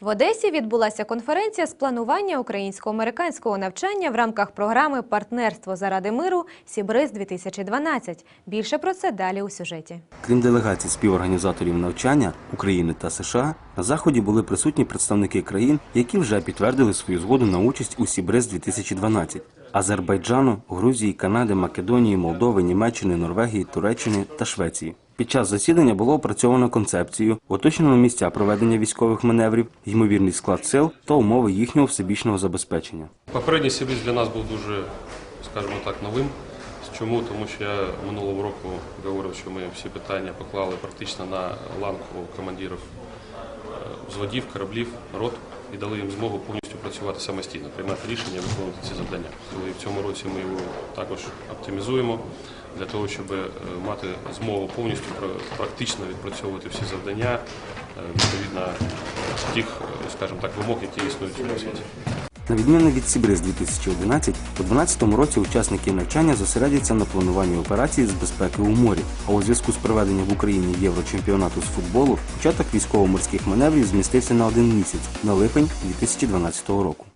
В Одесі відбулася конференція з планування українсько-американського навчання в рамках програми Партнерство заради миру. Сібриз 2012 Більше про це далі у сюжеті. Крім делегацій співорганізаторів навчання України та США, на заході були присутні представники країн, які вже підтвердили свою згоду на участь у Сібриз 2012 Азербайджану, Грузії, Канади, Македонії, Молдови, Німеччини, Норвегії, Туреччини та Швеції. Під час засідання було опрацьовано концепцію, уточнено місця проведення військових маневрів, ймовірний склад сил та умови їхнього всебічного забезпечення. Попередній Сибіж для нас був дуже, скажімо так, новим. Чому? Тому що я минулого року говорив, що ми всі питання поклали практично на ланку командирів взводів, кораблів, рот і дали їм змогу повністю працювати самостійно, приймати рішення, виконувати ці завдання. І в цьому році ми його також оптимізуємо для того, щоб е, мати змогу повністю практично відпрацьовувати всі завдання е, відповідно тих, е, скажімо так, вимог, які існують в нас. На відміну від Сібриз 2011, у 2012 році учасники навчання зосередяться на плануванні операцій з безпеки у морі. А у зв'язку з проведенням в Україні Єврочемпіонату з футболу початок військово-морських маневрів змістився на один місяць на липень 2012 року.